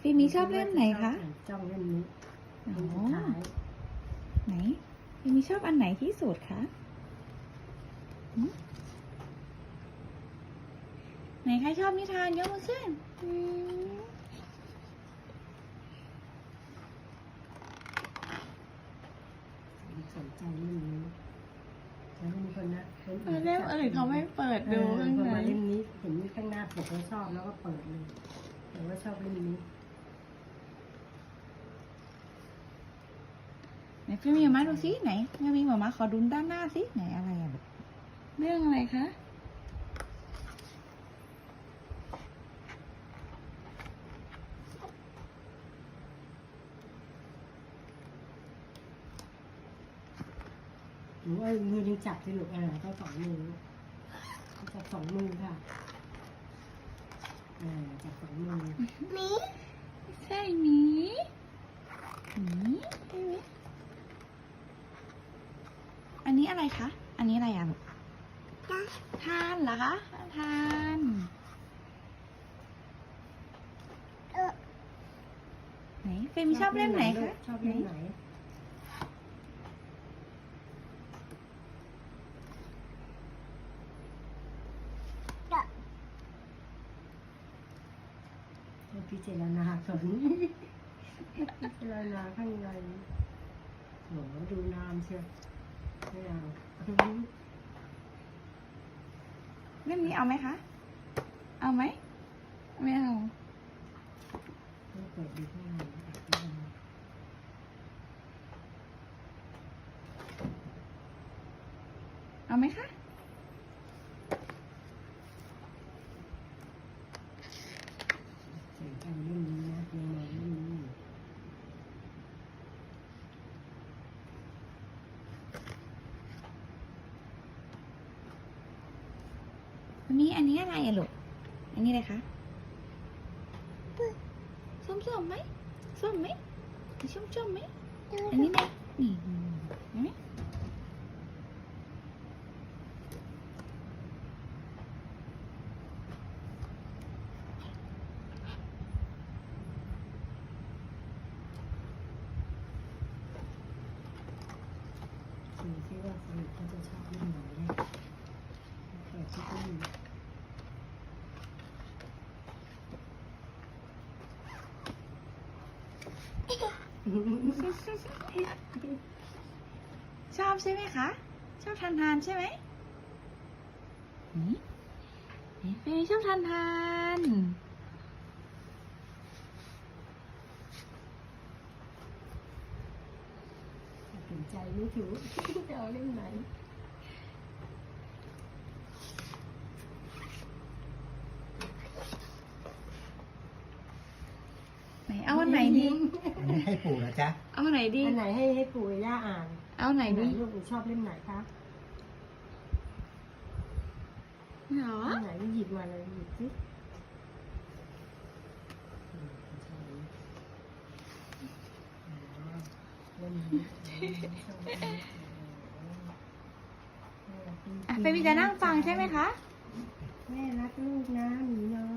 ฟิล์มมีชอบเล่มไหนคะจ้องเล่มนี้อ๋เล่มสุอดท้ายไหนฟิล์มมีชอบอันไหนที่สุดคะหืมไหนใครชอบนิทานยกมือขึ้นอืมสนใจเล่มนี้แล้วมีคนนะเล่มอื่นเขาไม่เปิดดูข้างพอในมาเล่มนี้เห็นข้างหน้าปกแล้วชอบแล้วก็เปิดเลย แต่ว่าชอบเล่มนี้ไหนฟิล์มมีหมาดูสิไหนงั้นมีหมามาขอดูด้านหน้าสิไหนอะไรอะลูกเรื่องอะไรคะหนูว่ามือยังจับสิลูกเออต้องสองมือลูกจับสองมือค่ะ เออจับสองมือมีใช่หมีหมีใช่ไหมอันนี้อะไรคะ อันนี้อะไรอะลูกทานเหรอคะทานไหนเฟรมชอบเล่มไหนคะชอบเล่มไหน พิจารณาก่อนพิจารณาข้างในโหดูนานเชียวไม่เอาเล่มนี้เอาไหมคะ เอาไหม ไม่เอาต้องเปิดดูข้างในเอาไหมคะ เสียงกันเล่มนี้นะในในเล่มนี้ อั นนี้อันนี้อะไรอะลูก อันนี้อะไรคะส้มส้มๆไหมส้มไหมส้มส้มๆไหมอันนี้นะนี่เห็นไหมดูที่ว่าสรุปเขาจะชอบเล่มไหนเนี่ยเปิดที่ตู้ ชอบใช่ไหมคะ ชอบทานทานใช่ไหมนี่นี่เฟย์ชอบทานทานตัดสินใจไม่ถูกจะเอาเล่มไหนไหน เอาอันไหนดี อันนี้ให้ปู่เหรอจ๊ะเอาอันไหนดี อันไหนให้ให้ปู่ย่าอ่านเอาอันไหนอันไหนดีลูกหนูชอบเล่มไหนคะเหรออันไหนหยิบมาเลยหยิบสิอืมใช่อ๋อเล่มนี้ชอบเล่มนี้อ๋ออะเฟย์มีจะนั่งฟังใช่ไหมคะ แม่รักลูกนะหนูน้อ